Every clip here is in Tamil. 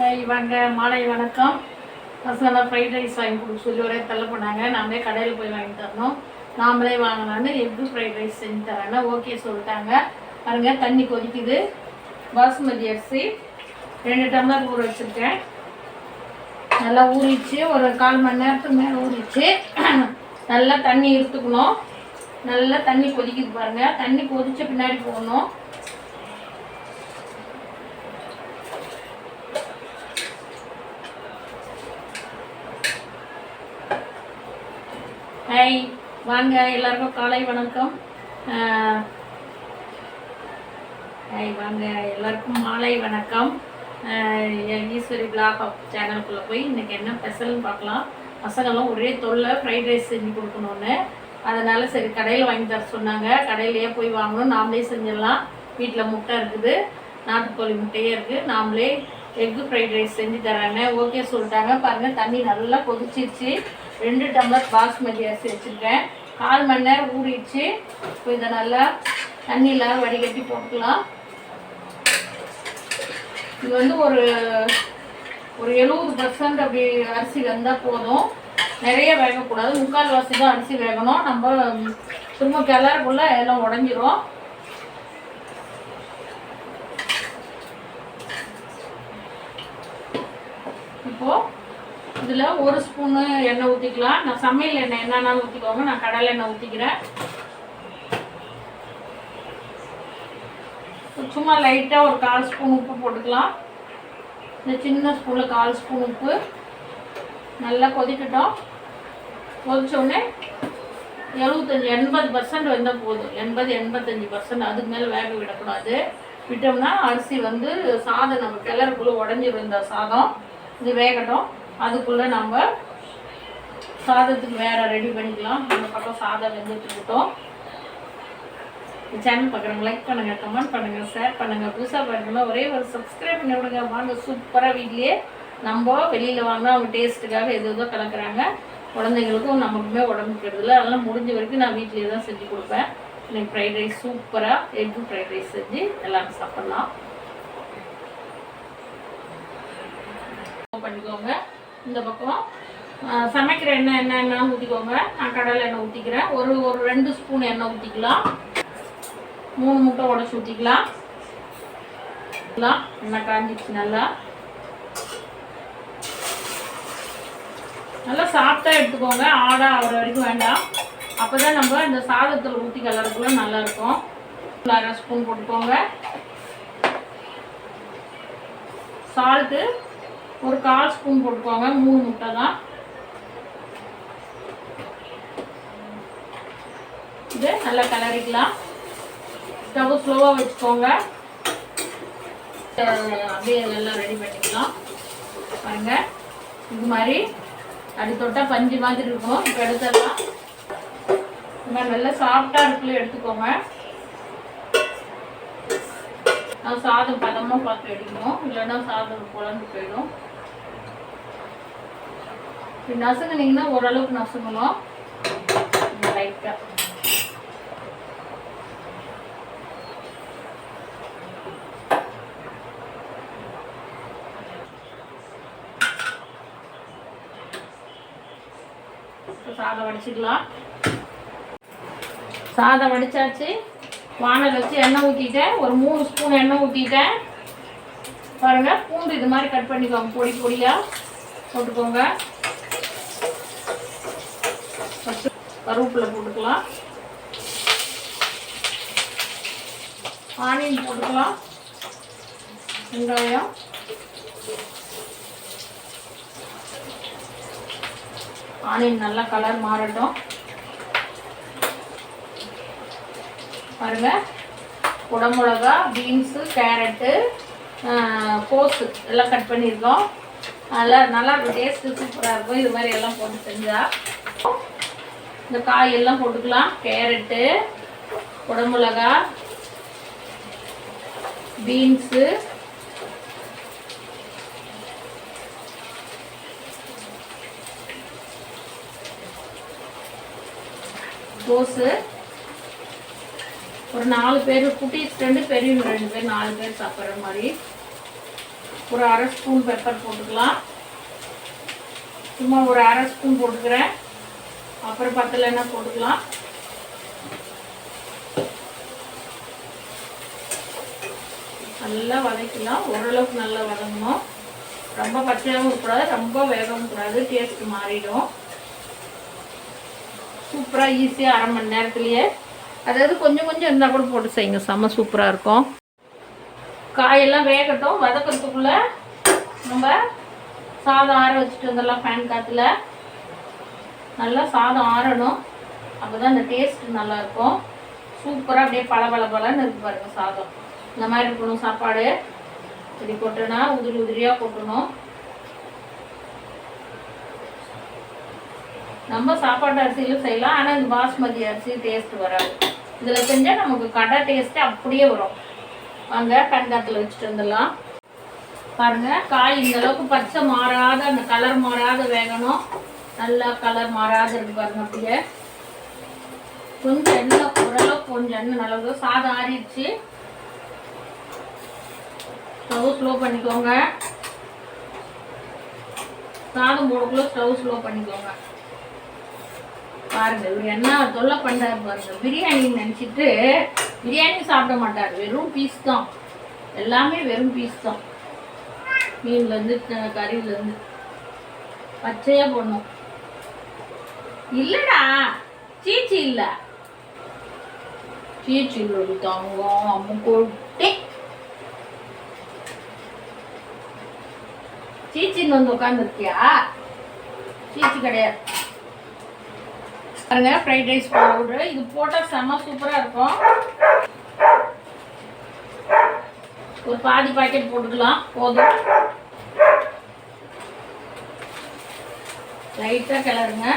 இவங்க வாங்க. மாலை வணக்கம். மசாலா ஃப்ரைட் ரைஸ் வாங்கி கொடுக்க சொல்லி ஒரே தள்ள பண்ணாங்க நாமளே கடையில் போய் வாங்கி தரணும். நாமளே வாங்கினான்னு எக்கு ஃப்ரைட் ரைஸ் செஞ்சு தரேன்னு ஓகே சொல்லிட்டாங்க. பாருங்க தண்ணி கொதிக்குது. பாசுமதி அரிசி. ரெண்டு டம்ளர் ஊற வச்சுருக்கேன். நல்லா ஊறிச்சு ஒரு கால் மணி நேரத்துக்கு மேலே ஊறிச்சு நல்லா தண்ணி இருத்துக்கணும் நல்லா தண்ணி கொதிக்குது பாருங்கள் தண்ணி கொதித்த பின்னாடி போகணும். ஹாய் வாங்க எல்லாருக்கும் காலை வணக்கம். ஹாய் வாங்க எல்லாருக்கும் மாலை வணக்கம். என் ஈஸ்வரி பிளாக் ஆஃப் சேனலுக்குள்ளே போய் இன்றைக்கி என்ன ஸ்பெஷல்னு பார்க்கலாம். பசங்கெல்லாம் ஒரே தொல்லை ஃப்ரைட் ரைஸ் செஞ்சு கொடுக்கணுன்னு அதனால் சரி கடையில் வாங்கி தர சொன்னாங்க. கடையிலேயே போய் வாங்கணும். நாமளே செஞ்சிடலாம். வீட்டில் முட்டை இருக்குது. நாட்டுக்கோழி முட்டையே இருக்குது நாமளே எக்கு ஃப்ரைட் ரைஸ் செஞ்சு தராங்க ஓகே சொல்லிட்டாங்க. பாருங்கள் தண்ணி நல்லா கொதிச்சிருச்சு. ரெண்டு டம்ளர் பாஸ்மதி அரிசி வச்சுருக்கேன். கால் மணி நேரம் ஊறிடுச்சு. இப்போ இதை நல்லா தண்ணியில் வடிகட்டி போட்டுக்கலாம். இது வந்து ஒரு ஒரு எழுபது பர்சன்ட் அப்படி அரிசி வந்தால் போதும். நிறைய வேகக்கூடாது. முக்கால் வாசி தான் அரிசி வேகணும். நம்ம திரும்ப கிளறக்குள்ளே எல்லாம் உடஞ்சிரும். இப்போ இதில் ஒரு ஸ்பூனு எண்ணெய் ஊற்றிக்கலாம் நான் சமையல் எண்ணெய் என்னன்னாலும் ஊற்றிக்கோங்க நான் கடலை எண்ணெய் ஊற்றிக்கிறேன் சும்மா லைட்டாக ஒரு கால் ஸ்பூன் உப்பு போட்டுக்கலாம். இந்த சின்ன ஸ்பூனில் கால் ஸ்பூன் உப்பு. நல்லா கொதிக்கட்டும். கொதிச்சோடனே எழுபத்தஞ்சி எண்பது பர்சன்ட் வந்தால் போதும். எண்பது எண்பத்தஞ்சு பர்சன்ட் அதுக்கு மேலே வேக விடக்கூடாது. விட்டோம்னா அரிசி வந்து சாதம் நம்ம கிளறுக்குள்ளே உடஞ்சிரும் இந்த சாதம். இது வேகட்டும். அதுக்குள்ளே நம்ம சாதத்துக்கு வேறு ரெடி பண்ணிக்கலாம். இந்த பக்கம் சாதம் வெந்துட்டு இருக்கட்டும். சேனல் பார்க்குறவங்க லைக் பண்ணுங்கள் கமெண்ட் பண்ணுங்கள் ஷேர் பண்ணுங்கள் புதுசாக பார்க்கணும்னா ஒரே ஒரு சப்ஸ்கிரைப் பண்ணி விடுங்க. வாங்க சூப்பராக வீட்லேயே நம்ம வெளியில் வாங்கினா அவங்க டேஸ்ட்டுக்காக எது எதோ கலக்குறாங்க. குழந்தைங்களுக்கும் நமக்குமே உடம்புக்கு கெடுதல. அதெல்லாம் முடிஞ்ச வரைக்கும் நான் வீட்லேயே தான் செஞ்சு கொடுப்பேன். இன்னைக்கு ஃப்ரைட் ரைஸ் சூப்பராக எக்கு ஃப்ரைட் ரைஸ் செஞ்சு எல்லாரும் சாப்பிட்லாம். போட்டுக்கோங்க இந்த பக்கம் சமைக்கிற எண்ணெய் என்ன எண்ணெய் ஊற்றிக்கோங்க நான் கடலை எண்ணெய் ஊற்றிக்கிறேன் ஒரு ஒரு ரெண்டு ஸ்பூன் எண்ணெய் ஊற்றிக்கலாம் மூணு முட்டை உடச்சி ஊற்றிக்கலாம் எண்ணெய் காஞ்சிச்சு நல்லா. நல்லா சாப்பிட்டா எடுத்துக்கோங்க. ஆடா ஆகிற வரைக்கும் வேண்டாம். அப்போ தான் நம்ம இந்த சாதத்தில் ஊற்றி கலருக்குள்ள நல்லாயிருக்கும். அரை ஸ்பூன் போட்டுக்கோங்க. சால்ட்டு ஒரு கால் ஸ்பூன் போட்டுக்கோங்க மூணு முட்டை தான். இது நல்லா கிளறிக்கலாம். ஸ்டவ் ஸ்லோவாக வச்சுக்கோங்க. அப்படியே நல்லா ரெடி பண்ணிக்கலாம். பாருங்க. இது மாதிரி அடி தொட்டா பஞ்சு மாதிரி இருக்கும். இப்போ எடுத்துடலாம். இந்த மாதிரி நல்லா சாஃப்டாக இருக்குல்ல எடுத்துக்கோங்க. நான் சாதம் பதமாக பார்த்து எடுக்கணும். இல்லைன்னா சாதம் குழம்பு போயிடும். இப்படி நசுங்குனீங்கன்னா ஓரளவுக்கு நசுங்கணும். லைட்டாக சாதம் வடிச்சுக்கலாம். சாதம் வடிச்சாச்சு. வானல் வச்சு எண்ணெய் ஊற்றிட்டேன் ஒரு மூணு ஸ்பூன் எண்ணெய் ஊற்றிட்டேன் பாருங்க பூண்டு இது மாதிரி கட் பண்ணிக்கோங்க பொடி பொடியாக போட்டுக்கோங்க. கருவேப்பிலை போட்டுக்கலாம். ஆனியன் போட்டுக்கலாம். வெங்காயம். ஆனியன் நல்லா கலர் மாறட்டும். பாருங்க. குடமிளகா பீன்ஸு கேரட்டு கோஸு எல்லாம் கட் பண்ணியிருக்கோம். நல்லா நல்லா டேஸ்ட்டு சூப்பராக இருக்கும். இது மாதிரி எல்லாம் போட்டு செஞ்சால் இந்த காய் எல்லாம் போட்டுக்கலாம். கேரட்டு குடமிளகா பீன்ஸு. கோஸு ஒரு நாலு பேர் குட்டீஸ் ரெண்டு பெரியவங்க ரெண்டு பேர் நாலு பேர் சாப்பிட்ற மாதிரி. ஒரு அரை ஸ்பூன் பெப்பர் போட்டுக்கலாம். சும்மா ஒரு அரை ஸ்பூன் போட்டுக்கிறேன். அப்புறம் பத்தலைன்னா போட்டுக்கலாம். நல்லா வதக்கலாம் ஓரளவுக்கு நல்லா வதங்கணும். ரொம்ப பச்சையாகவும் இருக்கக்கூடாது ரொம்ப வேகவும் கூடாது. டேஸ்ட் மாறிடும். சூப்பராக ஈஸியாக அரை மணி நேரத்துலையே. அதாவது கொஞ்சம் கொஞ்சம் இருந்தால் கூட போட்டு செய்யுங்க. செம்ம சூப்பராக இருக்கும். காயெல்லாம் வேகட்டும். வதக்கிறதுக்குள்ளே நம்ம சாதம் ஆற வச்சுட்டு வந்துடலாம். ஃபேன் காற்றுல நல்லா சாதம் ஆறணும். அப்போ தான் இந்த டேஸ்ட் நல்லாயிருக்கும் சூப்பராக அப்படியே பல பல பலன்னு இருக்கு பாருங்க சாதம். இந்த மாதிரி இருக்கணும் சாப்பாடு. இப்படி கொட்டனா உதிரி உதிரியாக கொட்டணும் நம்ம சாப்பாட்டு அரிசியிலும் செய்யலாம். ஆனால் இந்த பாஸ்மதி அரிசி டேஸ்ட் வராது. இதில் செஞ்சால் நமக்கு கடை டேஸ்ட்டு அப்படியே வரும். வாங்க கண்காத்தில் வச்சுட்டு வந்துடலாம். பாருங்க காய் இந்த அளவுக்கு பச்சை மாறாத அந்த கலர் மாறாத வேகணும். நல்லா கலர் மாறாத இருக்கு பாருங்க அப்படியே. கொஞ்சம் எண்ணெய் ஓரளவு கொஞ்சம் எண்ணெய் நல்லது சாதம் ஆறிடுச்சு. ஸ்டவ் ஸ்லோ பண்ணிக்கோங்க. சாதம் போடக்குள்ள ஸ்டவ் ஸ்லோ பண்ணிக்கோங்க. பாருங்க இவர் என்ன தொல்லை பண்ணாரு பாருங்க. பிரியாணி நினச்சிட்டு பிரியாணி சாப்பிட மாட்டார். வெறும் பீஸ் தான். எல்லாமே வெறும் பீஸ் தான். மீன்லேருந்து கறியிலேருந்து பச்சையாக போடணும். இல்லடா சீச்சி இல்லை. சீச்சி ஒரு தங்கம் அம்மு கொட்டி சீச்சின்னு வந்து உட்காந்துருக்கியா சீச்சி கிடையாது. பாருங்க ஃப்ரைட் ரைஸ் பவுடர் இது போட்டால் செம்ம சூப்பராக இருக்கும். ஒரு பாதி பாக்கெட் போட்டுக்கலாம். போதும். லைட்டாக கிளறுங்க.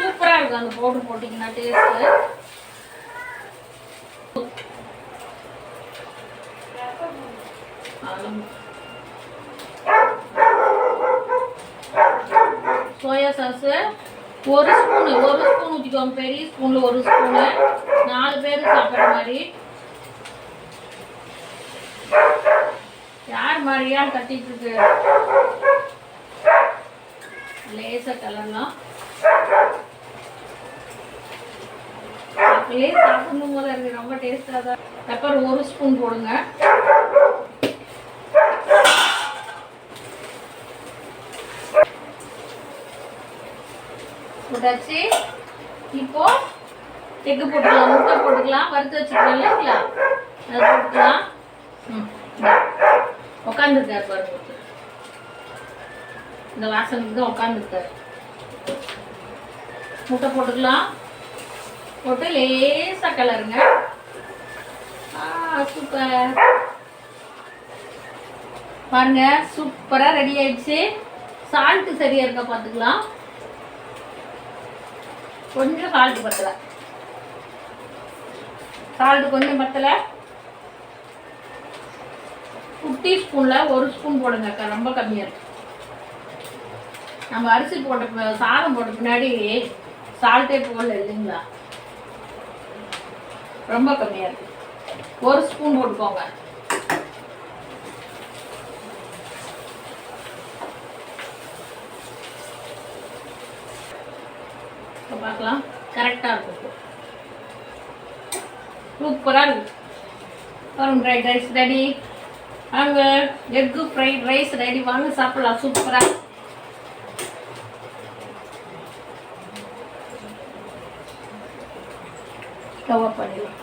சூப்பராக இருக்கும் அந்த பவுடர் போட்டிங்கன்னா டேஸ்ட்டு சோயா சாஸு ஒரு ஸ்பூனு ஒரு ஸ்பூன் ஊற்றிக்கோங்க பெரிய ஸ்பூனில் ஒரு ஸ்பூனு நாலு பேர் சாப்பிட்ற மாதிரி. யார் மாதிரியா கட்டிட்டு இருக்கு. லேசாக கலர்லாம். அப்படியே சாப்பிடும் போது இருக்கு. ரொம்ப டேஸ்டாக தான். பெப்பர் ஒரு ஸ்பூன் போடுங்க. போட்டாச்சு. இப்போ எக்கு போட்டுக்கலாம் முட்டை போட்டுக்கலாம் வறுத்து வச்சுக்கலாம் இல்லைங்களா? அதை போட்டுக்கலாம். ம் உட்காந்துருக்காரு பாருங்க. இந்த வாசனுக்கு தான் உட்காந்துருக்காரு முட்டை போட்டுக்கலாம். போட்டு லேசாக கலருங்க. சூப்பர். பாருங்க சூப்பராக ரெடி ஆயிடுச்சு. சால்ட்டு சரியா இருக்கா பார்த்துக்கலாம். கொஞ்சம் சால்ட் பத்தலை. சால்ட் கொஞ்சம் பத்தலை. குட்டி ஸ்பூனில் ஒரு ஸ்பூன் போடுங்க அக்கா ரொம்ப கம்மியாக இருக்கு. நம்ம அரிசி போட்ட சாதம் போட்ட பின்னாடி சால்ட்டே போடல இல்லைங்களா? ரொம்ப கம்மியாக இருக்குது ஒரு ஸ்பூன் போட்டுக்கோங்க. இப்போ பார்க்கலாம். கரெக்டாக இருக்கும் சூப்பராக இருக்கு. பாருங்க ஃப்ரைட் ரைஸ் ரெடி வாங்க எக்கு ஃப்ரைட் ரைஸ் ரெடி வாங்க சாப்பிடலாம். சூப்பராக ஸ்டவ் பண்ணிடலாம்.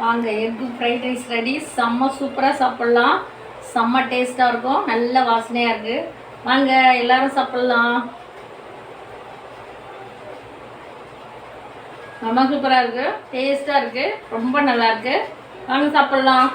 வாங்க எக்கு ஃப்ரைட் ரைஸ் ரெடி செம்ம சூப்பராக சாப்பிட்லாம். செம்ம டேஸ்ட்டாக இருக்கும். நல்ல வாசனையாக இருக்குது வாங்க எல்லோரும் சாப்பிட்லாம். செம்ம சூப்பராக இருக்குது டேஸ்ட்டாக இருக்குது ரொம்ப நல்லாயிருக்கு வாங்க சாப்பிட்லாம்.